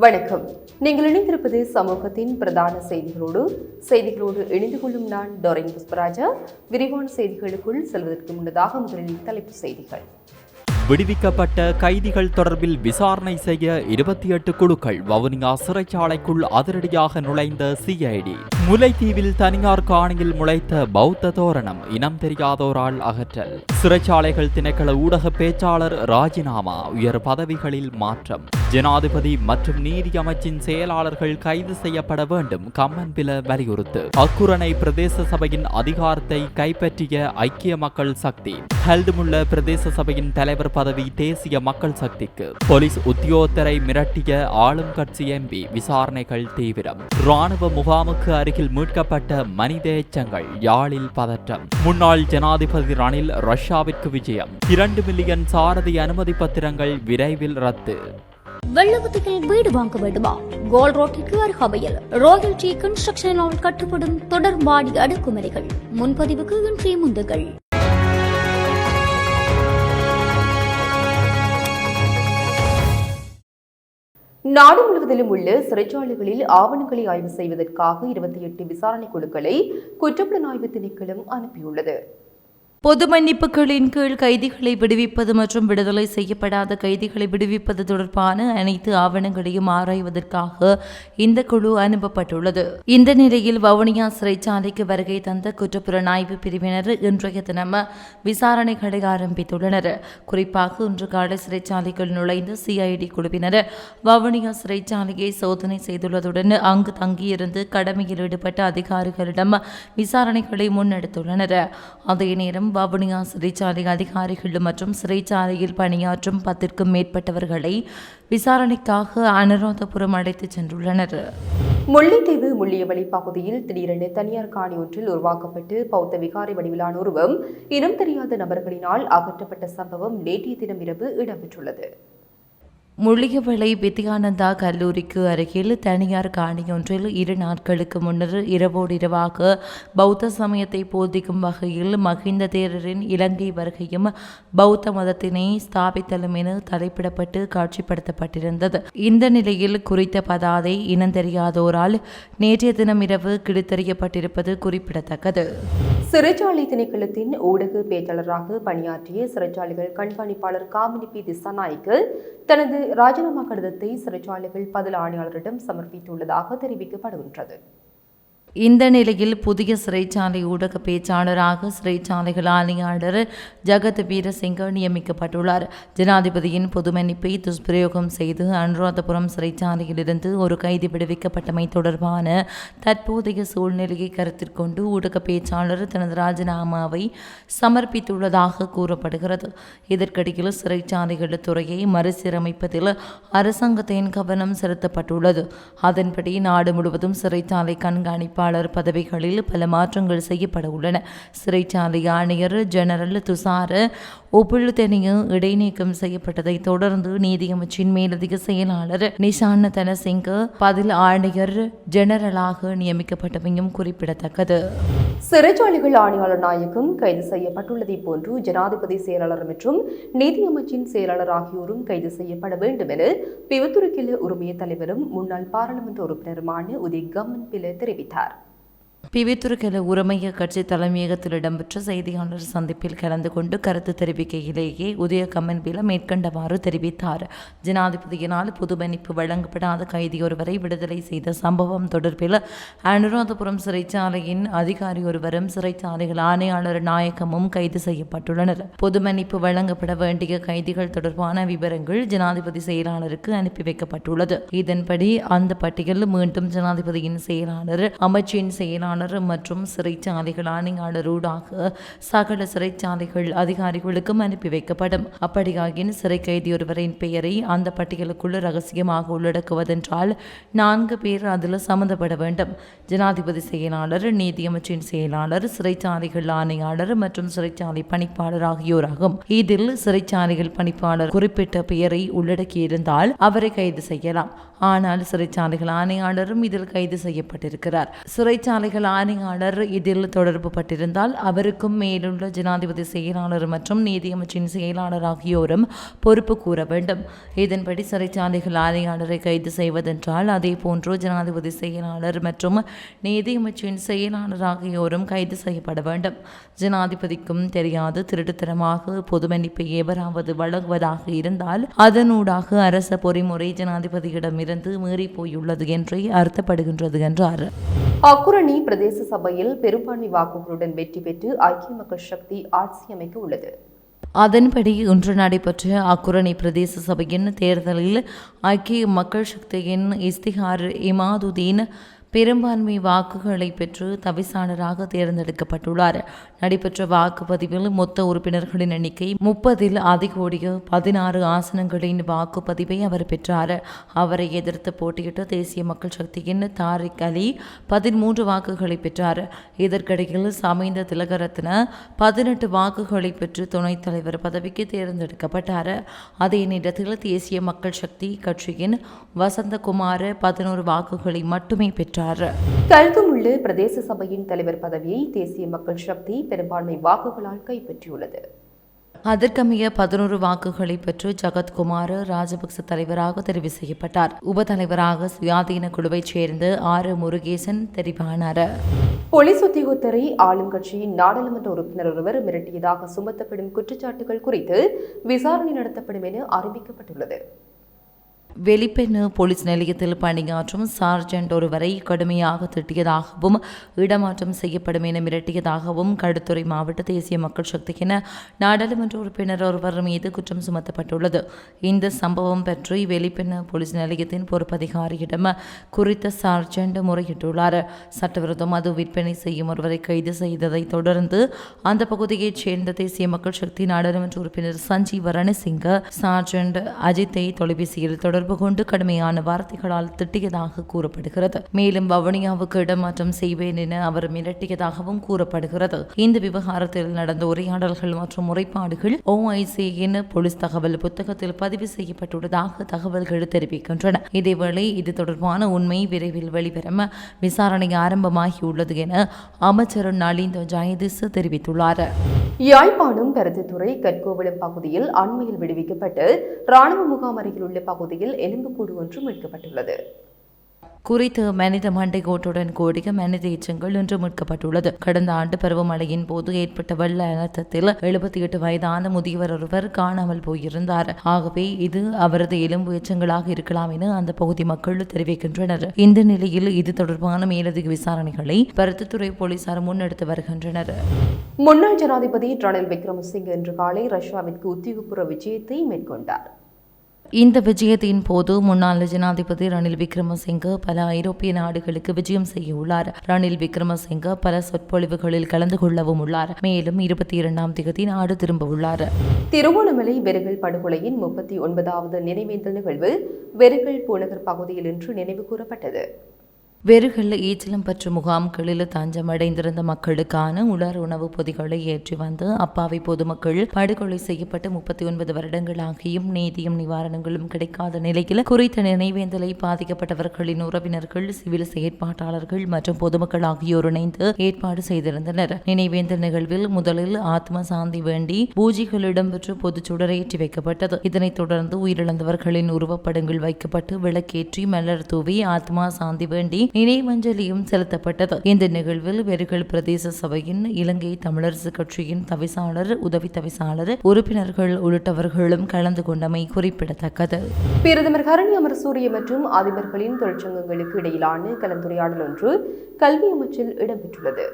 வணக்கம். நீங்கள் இணைந்திருப்பது சமூகத்தின் பிரதான செய்திகளோடு. செய்திகளோடு இணைந்து கொள்ளும் நான் டொரின் புஷ்பராஜா. விரிவான செய்திகளுக்குள் செல்வதற்கு முன்னதாக முதலில் தலைப்பு செய்திகள். விடுவிக்கப்பட்ட கைதிகள் தொடர்பில் விசாரணை செய்ய இருபத்தி எட்டு குழுக்கள் வவுனியா சிறைச்சாலைக்குள் அதிரடியாக நுழைந்த சிஐடி முல்லைத்தீவில் தனியார் காணியில் முளைத்த பௌத்த தோரணம் இனம் தெரியாதோரால் அகற்றல். சிறைச்சாலைகள் திணைக்கள ஊடக பேச்சாளர் ராஜினாமா. உயர் பதவிகளில் மாற்றம். ஜனாதிபதி மற்றும் நீதி அமைச்சின் செயலாளர்கள் கைது செய்யப்பட வேண்டும். கம்மன்பில வலியுறுத்து. அக்குரணை பிரதேச சபையின் அதிகாரத்தை கைப்பற்றிய ஐக்கிய மக்கள் சக்தி. ஹல்துமுல்ல பிரதேச சபையின் தலைவர் பதவி தேசிய மக்கள் சக்திக்கு. போலீஸ் உத்தியோகத்தரை மிரட்டிய ஆளும் கட்சி எம்பி. விசாரணைகள் தீவிரம். ராணுவ முகாமுக்கு அருகில் மீட்கப்பட்ட மனித எச்சங்கள் யாழில் பதற்றம். முன்னாள் ஜனாதிபதி ரணில் ரஷ்யாவிற்கு விஜயம். இரண்டு மில்லியன் சாரதி அனுமதி பத்திரங்கள் விரைவில் ரத்து. வெள்ளவத்தியில் வீடு வாங்க வேண்டுமா? கோல் ரோட்டிற்கு அருகாமையில் ராயல் டி கன்ஸ்ட்ரக்ஷனால் கட்டப்படும் தொடர்பாடி அடுக்குமுறைகள் முன்பதிவுக்கு இன்றைய முந்துகள். நாடு முழுவதிலும் உள்ள சிறைச்சாலைகளில் ஆவணங்களை ஆய்வு செய்வதற்காக இருபத்தி எட்டு விசாரணை குழுக்களை குற்றப்புலனாய்வு திணைக்களம் அனுப்பியுள்ளது. பொது மன்னிப்புகளின் கீழ் கைதிகளை விடுவிப்பது மற்றும் விடுதலை செய்யப்படாத கைதிகளை விடுவிப்பது தொடர்பான அனைத்து ஆவணங்களையும் ஆராய்வதற்காக இந்த குழு அனுப்பப்பட்டுள்ளது. இந்த நிலையில் வவுனியா சிறைச்சாலைக்கு வருகை தந்த குற்றப்புலனாய்வு பிரிவினர் இன்றைய தினம் விசாரணைகளை ஆரம்பித்துள்ளனர். குறிப்பாக இன்று காலை சிறைச்சாலைக்குள் நுழைந்த சிஐடி குழுவினர் வவுனியா சிறைச்சாலையை சோதனை செய்துள்ளதுடன் அங்கு தங்கியிருந்து கடமையில் ஈடுபட்ட அதிகாரிகளிடம் விசாரணைகளை முன்னெடுத்துள்ளனர். அதே நேரம் வவுனியா சிறைச்சாலை அதிகாரிகள் மற்றும் சிறைச்சாலையில் பணியாற்றும் பத்திற்கும் மேற்பட்டவர்களை விசாரணைக்காக அனுராதபுரம் அழைத்துச் சென்றுள்ளனர். முல்லைத்தீவு முள்ளியவளி பகுதியில் திடீரென தனியார் காணி ஒன்றில் உருவாக்கப்பட்டு பௌத்த விகாரி வடிவிலான உருவம் இனம் தெரியாத நபர்களினால் அகற்றப்பட்ட சம்பவம் நேற்றைய தினம் இரவு இடம்பெற்றுள்ளது. முள்ளியவளை வித்யானந்தா கல்லூரிக்கு அருகில் தனியார் காணியொன்றில் இரு நாட்களுக்கு முன்னர் இரவோடு இரவாக பௌத்த சமயத்தை போதிக்கும் வகையில் மகிந்த தேரரின் இலங்கை வருகையும் பௌத்த மதத்தினை ஸ்தாபித்தலும் என தலைப்பிடப்பட்டு காட்சிப்படுத்தப்பட்டிருந்தது. இந்த நிலையில் குறித்த பதாதை இனந்தெரியாதோரால் நேற்றைய தினம் இரவு கிடுத்தறியப்பட்டிருப்பது குறிப்பிடத்தக்கது. சிறைச்சாலை திணைக்களத்தின் ஊடக பேச்சாளராக பணியாற்றிய சிறைச்சாலைகள் கண்காணிப்பாளர் காமினி பி. திசாநாய்க்கு தனது ராஜினாமா கடிதத்தை சிறைச்சாலைகள் பதில் ஆணையாளரிடம் சமர்ப்பித்துள்ளதாக தெரிவிக்கப்படுகின்றது. இந்த நிலையில் புதிய சிறைச்சாலை ஊடக பேச்சாளராக சிறைச்சாலைகள் ஆணையாளர் ஜகத் வீரசிங்க நியமிக்கப்பட்டுள்ளார். ஜனாதிபதியின் பொது மன்னிப்பை துஷ்பிரயோகம் செய்து அனுராதபுரம் சிறைச்சாலையிலிருந்து ஒரு கைதி விடுவிக்கப்பட்டமை தொடர்பான தற்போதைய சூழ்நிலையை கருத்தில் கொண்டு ஊடக பேச்சாளர் தனது ராஜினாமாவை சமர்ப்பித்துள்ளதாக கூறப்படுகிறது. இதற்கிடையில் சிறைச்சாலைகள் துறையை மறுசீரமைப்பதில் அரசாங்கத்தின் கவனம் செலுத்தப்பட்டுள்ளது. அதன்படி நாடு முழுவதும் சிறைச்சாலை பொறுப்பாளர் பதவிகளில் பல மாற்றங்கள் செய்யப்பட உள்ளன. சிறைச்சாலை ஆணையர் ஜெனரல் துசார ஒப்புழுத்தெனிய இடைநீக்கம் செய்யப்பட்டதை தொடர்ந்து நீதியமைச்சின் மேலதிக செயலாளர் நிஷான் தனசிங்க பதில் ஆணையர் ஜெனரலாக நியமிக்கப்பட்டமையும் குறிப்பிடத்தக்கது. சிறைச்சாலைகள் ஆணையாளர் நாயகம் கைது செய்யப்பட்டுள்ளதை போன்று ஜனாதிபதி செயலாளர் மற்றும் நீதியமைச்சின் செயலாளர் ஆகியோரும் கைது செய்யப்பட வேண்டும் என பிவத்துருக்கில உரிமைய தலைவரும் முன்னாள் பாராளுமன்ற உறுப்பினருமான உதய் கம்மன் பில தெரிவித்தார். பிவித்துருக்கெல உரமைய கட்சி தலைமையகத்தில் இடம்பெற்ற செய்தியாளர் சந்திப்பில் கலந்து கொண்டு கருத்து தெரிவிக்கையிலேயே உதய கம்மன்பில மேற்கண்டவாறு தெரிவித்தார். ஜனாதிபதியினால் பொது மன்னிப்பு வழங்கப்படாத கைதியொருவரை விடுதலை செய்த சம்பவம் தொடர்பில் அனுராதபுரம் சிறைச்சாலையின் அதிகாரி ஒருவரும் சிறைச்சாலைகள் ஆணையாளர் நாயகமும் கைது செய்யப்பட்டுள்ளனர். பொது மன்னிப்பு வழங்கப்பட வேண்டிய கைதிகள் தொடர்பான விவரங்கள் ஜனாதிபதி செயலாளருக்கு அனுப்பி வைக்கப்பட்டுள்ளது. இதன்படி அந்த பட்டியல் மீண்டும் ஜனாதிபதியின் செயலாளர் அமைச்சின் செயலாளர் மற்றும் சிறைச்சாலைகள் ஆணையாளரூடாக சகல சிறைச்சாலைகள் அதிகாரிகளுக்கும் அனுப்பி வைக்கப்படும். அப்படியாகின் சிறை கைதி ஒருவரின் பெயரை அந்த பட்டியலுக்குள் ரகசியமாக உள்ளடக்குவதென்றால் நான்கு பேர் அதில் சம்பந்தப்பட வேண்டும். ஜனாதிபதி செயலாளர் நீதியமைச்சின் செயலாளர் சிறைச்சாலைகள் ஆணையாளர் மற்றும் சிறைச்சாலை பணிப்பாளர் ஆகியோராகும். இதில் சிறைச்சாலைகள் பணிப்பாளர் குறிப்பிட்ட பெயரை உள்ளடக்கியிருந்தால் அவரை கைது செய்யலாம். ஆனால் சிறைச்சாலைகள் ஆணையாளரும் இதில் கைது செய்யப்பட்டிருக்கிறார். சிறைச்சாலைகள் ஆணையாளர் இதில் தொடர்பு பட்டிருந்தால் அவருக்கும் மேலுள்ள ஜனாதிபதி செயலாளர் மற்றும் நீதியமைச்சின் செயலாளர் ஆகியோரும் பொறுப்பு கூற வேண்டும். இதன்படி சிறைச்சாலைகள் ஆணையாளரை கைது செய்வதென்றால் அதே போன்று ஜனாதிபதி செயலாளர் மற்றும் நீதியமைச்சின் செயலாளர் ஆகியோரும் கைது செய்யப்பட வேண்டும். ஜனாதிபதிக்கும் தெரியாது திருட்டுத்தனமாக பொது மன்னிப்பை எவராவது வழங்குவதாக இருந்தால் அதனூடாக அரச பொறிமுறை ஜனாதிபதியிடமிருந்து மீறி போயுள்ளது என்றே அர்த்தப்படுகின்றது என்றார். அக்குரணி பிரதேச சபையில் பெரும்பான்மை வாக்குகளுடன் வெற்றி பெற்று ஐக்கிய மக்கள் சக்தி ஆட்சி அமைக்க உள்ளது. அதன்படி இன்று நடைபெற்ற அக்குரணி பிரதேச சபையின் தேர்தலில் ஐக்கிய மக்கள் சக்தியின் இஸ்திகார் இமாதுதீன் பெரும்பான்மை வாக்குகளை பெற்று தவிசாளராக தேர்ந்தெடுக்கப்பட்டுள்ளார். நடைபெற்ற வாக்குப்பதிவில் மொத்த உறுப்பினர்களின் எண்ணிக்கை முப்பதில் அதிகோடிய பதினாறு ஆசனங்களின் வாக்குப்பதிவை அவர் பெற்றார். அவரை எதிர்த்து போட்டியிட்ட தேசிய மக்கள் சக்தியின் தாரிக் அலி பதிமூன்று வாக்குகளை பெற்றார். இதற்கிடையில் சமைந்த திலகரத்ன பதினெட்டு வாக்குகளை பெற்று துணைத் தலைவர் பதவிக்கு தேர்ந்தெடுக்கப்பட்டார். அதே நேரத்தில் தேசிய மக்கள் சக்தி கட்சியின் வசந்தகுமார் பதினோரு வாக்குகளை மட்டுமே பெற்றார். கல்குமுள்ளு பிரதேச சபையின் தலைவர் பதவியை தேசிய மக்கள் சக்தி பெரும்பான்மை வாக்குகளால் கைப்பற்றியுள்ளது. அதற்கமைய பதினோரு வாக்குகளை பெற்று ஜகத்குமார் ராஜபக்ச தலைவராக தெரிவு செய்யப்பட்டார். உபதலைவராக சுயாதீன குழுவைச் சேர்ந்த ஆர். முருகேசன் தெரிவானார். போலீஸ் உத்தியோகத்தரை ஆளும் கட்சியின் நாடாளுமன்ற உறுப்பினர் ஒருவர் மிரட்டியதாக சுமத்தப்படும் குற்றச்சாட்டுகள் குறித்து விசாரணை நடத்தப்படும் என அறிவிக்கப்பட்டுள்ளது. வெளிப்பெண்ணு போலீஸ் நிலையத்தில் பணியாற்றும் சார்ஜென்ட் ஒருவரை கடுமையாக திட்டியதாகவும் இடமாற்றம் செய்யப்படும் என மிரட்டியதாகவும் கடுத்துறை மாவட்ட தேசிய மக்கள் சக்திக்கென நாடாளுமன்ற உறுப்பினர் ஒருவர் மீது குற்றம் சுமத்தப்பட்டுள்ளது. இந்த சம்பவம் பற்றி வெளிப்பெண்ணு போலீஸ் நிலையத்தின் பொறுப்பதிகாரியிடம் குறித்த சார்ஜென்ட் முறையிட்டுள்ளார். சட்டவிரோத மது விற்பனை செய்யும் ஒருவரை கைது செய்ததை தொடர்ந்து அந்த பகுதியைச் சேர்ந்த தேசிய மக்கள் சக்தி நாடாளுமன்ற உறுப்பினர் சஞ்சீவ் ரணசிங்க சார்ஜென்ட் அஜித்தை தொலைபேசியில் தொடர்பு கொண்டு கடுமையான வார்த்தைகளால் திட்டியதாக கூறப்படுகிறது. மேலும் வவுனியாவுக்கு இடமாற்றம் செய்வேன் என அவர் மிரட்டியதாகவும் கூறப்படுகிறது. இந்த விவகாரத்தில் நடந்த உரையாடல்கள் மற்றும் முறைப்பாடுகள் ஓஐசியின் போலீஸ் தகவல் புத்தகத்தில் பதிவு செய்யப்பட்டுள்ளதாக தகவல்கள் தெரிவிக்கின்றன. இதேவேளை இது தொடர்பான உண்மை விரைவில் வெளிவரும் விசாரணை ஆரம்பமாகியுள்ளது என அமைச்சர் நலிந்த ஜெயதிஸ் தெரிவித்துள்ளார். யாழ்ப்பாணம் பருத்தித்துறை கற்கோவளம் பகுதியில் அண்மையில் விடுவிக்கப்பட்டு ராணுவ முகாம் அருகில் உள்ள பகுதியில் எலும்புக்கூடு ஒன்று மீட்கப்பட்டுள்ளது. குறித்து மனித மண்டை கோட்டுடன் கூடிய மனித எச்சங்கள் இன்று மீட்கப்பட்டுள்ளது. கடந்த ஆண்டு பருவமழையின் போது ஏற்பட்ட வெள்ள அனர்த்தத்தில் எழுபத்தி எட்டு வயதான முதியவர் ஒருவர் காணாமல் போயிருந்தார். ஆகவே இது அவரது எலும்பு எச்சங்களாக இருக்கலாம் என அந்த பகுதி மக்கள் தெரிவிக்கின்றனர். இந்த நிலையில் இது தொடர்பான மேலதிக விசாரணைகளை பருத்தித்துறை போலீசார் முன்னெடுத்து வருகின்றனர். முன்னாள் ஜனாதிபதி ரணில் விக்ரமசிங்கே இன்று காலை ரஷ்யாவிற்கு உத்தியோகபூர்வ விஜயத்தை மேற்கொண்டார். இந்த விஜயத்தின் போது முன்னாள் ஜனாதிபதி ரணில் விக்ரமசிங்க பல ஐரோப்பிய நாடுகளுக்கு விஜயம் செய்ய உள்ளார். ரணில் விக்ரமசிங்க பல சொற்பொழிவுகளில் கலந்து கொள்ளவும் உள்ளார். மேலும் இருபத்தி இரண்டாம் தேதி நாடு திரும்ப உள்ளார். திருவோணமலை வெறுகல் படுகொலையின் முப்பத்தி ஒன்பதாவது நினைவேந்தல் நிகழ்வு வெறுகல் பூநகர் பகுதியில் இன்று நினைவு கூறப்பட்டது. வெறுகல்ல ஈச்சலம்பற்று முகாம்களில் தஞ்சமடைந்திருந்த மக்களுக்கான உலர் உணவுப் பொதிகளை ஏற்றி வந்து அப்பாவி பொதுமக்கள் படுகொலை செய்யப்பட்டு முப்பத்தி ஒன்பது வருடங்களாகியும் நீதியும் நிவாரணங்களும் கிடைக்காத நிலையில் குறித்த நினைவேந்தலை பாதிக்கப்பட்டவர்களின் உறவினர்கள் சிவில் செயற்பாட்டாளர்கள் மற்றும் பொதுமக்கள் ஆகியோர் இணைந்து ஏற்பாடு செய்திருந்தனர். நினைவேந்தல் நிகழ்வில் முதலில் ஆத்ம சாந்தி வேண்டி பூஜைகள் இடம்பெற்று பொதுச்சுடர் ஏற்றி வைக்கப்பட்டது. இதனைத் தொடர்ந்து உயிரிழந்தவர்களின் உருவப்படங்கள் வைக்கப்பட்டு விளக்கேற்றி மலர் தூவி ஆத்மா சாந்தி வேண்டி நினைவஞ்சலியும் செலுத்தப்பட்டது. இந்த நிகழ்வில் வெறுகல் பிரதேச சபையின் இலங்கை தமிழரசு கட்சியின் தவிசாளர் உதவி தவிசாளர் உறுப்பினர்கள் உள்ளிட்டவர்களும் கலந்து கொண்டமை குறிப்பிடத்தக்கது. பிரதமர் கரணி அமரசூரிய மற்றும் அதிபர்களின் தொழிற்சங்கங்களுக்கு இடையிலான கலந்துரையாடல் ஒன்று கல்வி அமைச்சில் இடம்பெற்றுள்ளது.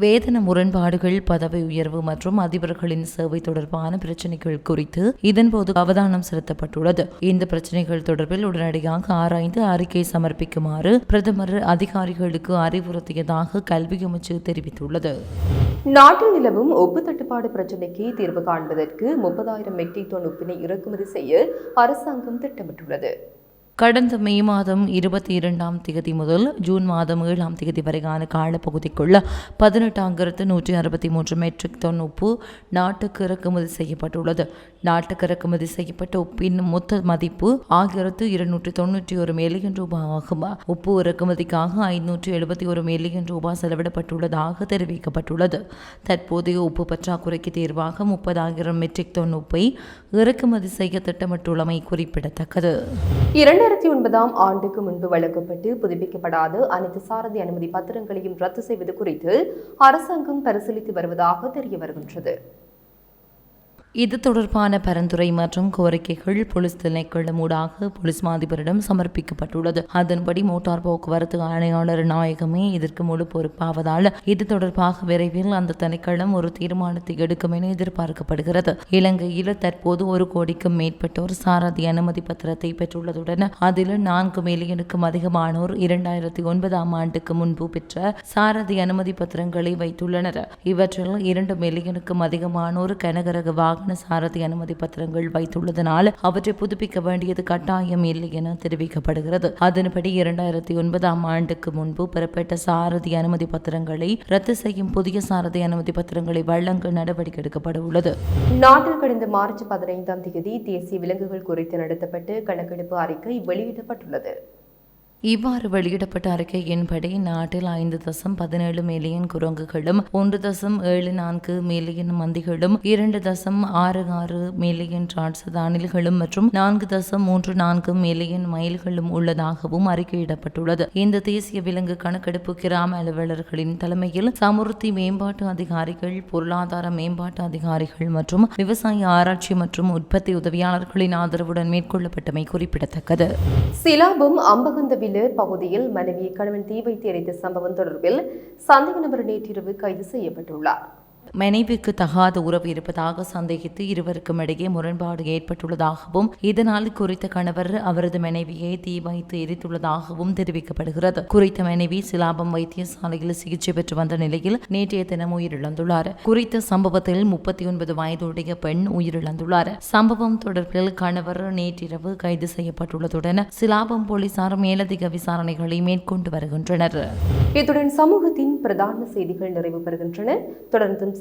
வேதன முரண்பாடுகள் பதவி உயர்வு மற்றும் அதிபர்களின் சேவை தொடர்பான பிரச்சினைகள் குறித்து இதன்போது அவதானம் செலுத்தப்பட்டுள்ளது. இந்த பிரச்சனைகள் தொடர்பில் உடனடியாக ஆராய்ந்து அறிக்கை சமர்ப்பிக்குமாறு பிரதமர் அதிகாரிகளுக்கு அறிவுறுத்தியதாக கல்வி அமைச்சு தெரிவித்துள்ளது. நாட்டில் நிலவும் உப்பு தட்டுப்பாடு பிரச்சினைக்கு தீர்வு காண்பதற்கு முப்பதாயிரம் மெட்ரிக் டன் உப்பினை இறக்குமதி செய்ய அரசாங்கம் திட்டமிட்டுள்ளது. கடந்த மே மாதம் இருபத்தி இரண்டாம் தேதி முதல் ஜூன் மாதம் ஏழாம் தேதி வரைக்கான காலப்பகுதிக்குள்ள பதினெட்டாயிரத்து நூற்றி அறுபத்தி மூன்று மெட்ரிக் டன் உப்பு நாட்டுக்கு இறக்குமதி செய்யப்பட்டுள்ளது. நாட்டுக்கு இறக்குமதி செய்யப்பட்ட உப்பின் மொத்த மதிப்பு ஆயிரத்து இருநூற்றி தொண்ணூற்றி ஒரு மில்லியன் ரூபாய் ஆகும் உப்பு இறக்குமதிக்காக ஐநூற்றி எழுபத்தி ஒரு மில்லியன் ரூபாய் செலவிடப்பட்டுள்ளதாக தெரிவிக்கப்பட்டுள்ளது. தற்போதைய உப்பு பற்றாக்குறைக்கு தீர்வாக முப்பதாயிரம் மெட்ரிக் டன் உப்பை இறக்குமதி செய்ய திட்டமிட்டுள்ளமை குறிப்பிடத்தக்கது. இரண்டாயிரத்தி ஒன்பதாம் ஆண்டுக்கு முன்பு வழங்கப்பட்டு புதுப்பிக்கப்படாத அனைத்து சாரதி அனுமதி பத்திரங்களையும் ரத்து செய்வது குறித்து அரசாங்கம் பரிசீலித்து வருவதாக தெரிய வருகின்றது. இது தொடர்பான பரிந்துரை மற்றும் கோரிக்கைகள் போலீஸ் திணைக்களம் ஊடாக போலீஸ் மாதிபரிடம் சமர்ப்பிக்கப்பட்டுள்ளது. அதன்படி மோட்டார் போக்குவரத்து ஆணையாளர் நாயகமே இதற்கு முழு பொறுப்பாவதால் இது தொடர்பாக விரைவில் அந்த திணைக்களம் ஒரு தீர்மானத்தை எடுக்கும் என எதிர்பார்க்கப்படுகிறது. இலங்கையில் தற்போது ஒரு கோடிக்கும் மேற்பட்டோர் சாரதி அனுமதி பத்திரத்தை பெற்றுள்ளதுடன் அதில் நான்கு மில்லியனுக்கும் அதிகமானோர் இரண்டாயிரத்தி ஒன்பதாம் ஆண்டுக்கு முன்பு பெற்ற சாரதி அனுமதி பத்திரங்களை வைத்துள்ளனர். இவற்றில் இரண்டு மில்லியனுக்கும் அதிகமானோர் கனகரக வாகன சாரதி அனுமதி பத்திரங்கள் வைத்துள்ளதனால் அவற்றை புதுப்பிக்க வேண்டியது கட்டாயம் இல்லை என தெரிவிக்கப்படுகிறது. அதன்படி இரண்டாயிரத்தி ஒன்பதாம் ஆண்டுக்கு முன்பு பெறப்பட்ட சாரதி அனுமதி பத்திரங்களை ரத்து செய்யும் புதிய சாரதி அனுமதி பத்திரங்களை வழங்க நடவடிக்கை எடுக்கப்பட உள்ளது. நாட்டில் கடந்த மார்ச் பதினைந்தாம் தேதி தேசிய விலங்குகள் குறித்து நடத்தப்பட்டு கணக்கெடுப்பு அறிக்கை வெளியிடப்பட்டுள்ளது. இவ்வாறு வெளியிடப்பட்ட அறிக்கையின்படி நாட்டில் ஐந்து தசம் பதினேழு மில்லியன் குரங்குகளும் ஒன்று தசம் ஏழு நான்கு மில்லியன் மந்திகளும் இரண்டு தசம் ஆறு ஆறு மில்லியன் ராட்சதானில்களும் மற்றும் நான்கு தசம் மூன்று நான்கு மில்லியன் மயில்களும் உள்ளதாகவும் அறிக்கையிடப்பட்டுள்ளது. இந்த தேசிய விலங்கு கணக்கெடுப்பு கிராம அலுவலர்களின் தலைமையில் சமுர்த்தி மேம்பாட்டு அதிகாரிகள் பொருளாதார மேம்பாட்டு அதிகாரிகள் மற்றும் விவசாய ஆராய்ச்சி மற்றும் உற்பத்தி உதவியாளர்களின் ஆதரவுடன் மேற்கொள்ளப்பட்டமை குறிப்பிடத்தக்கது. சிலாபம் மேலு பகுதியில் மனைவியை கணவன் தீ வைத்து எரித்த சம்பவம் தொடர்பில் சந்தேக நபர் நேற்றிரவு கைது செய்யப்பட்டுள்ளார். மனைவிக்கு தகாத உறவு இருப்பதாக சந்தேகித்து இருவருக்கும் இடையே முரண்பாடு ஏற்பட்டுள்ளதாகவும் இதனால் குறித்த கணவர் அவரது மனைவியை தீ வைத்து எரித்துள்ளதாகவும் தெரிவிக்கப்படுகிறது. குறித்த மனைவி சிலாபம் வைத்தியசாலையில் சிகிச்சை பெற்று வந்த நிலையில் நேற்றைய தினம் உயிரிழந்துள்ளார். குறித்த சம்பவத்தில் முப்பத்தி ஒன்பது வயதுடைய பெண் உயிரிழந்துள்ளார். சம்பவம் தொடர்பில் கணவர் நேற்றிரவு கைது செய்யப்பட்டுள்ளதுடன் சிலாபம் போலீசார் மேலதிக விசாரணைகளை மேற்கொண்டு வருகின்றனர். இத்துடன் சமூகத்தின் பிரதான செய்திகள் நிறைவு பெறுகின்றன. தொடர்ந்தும்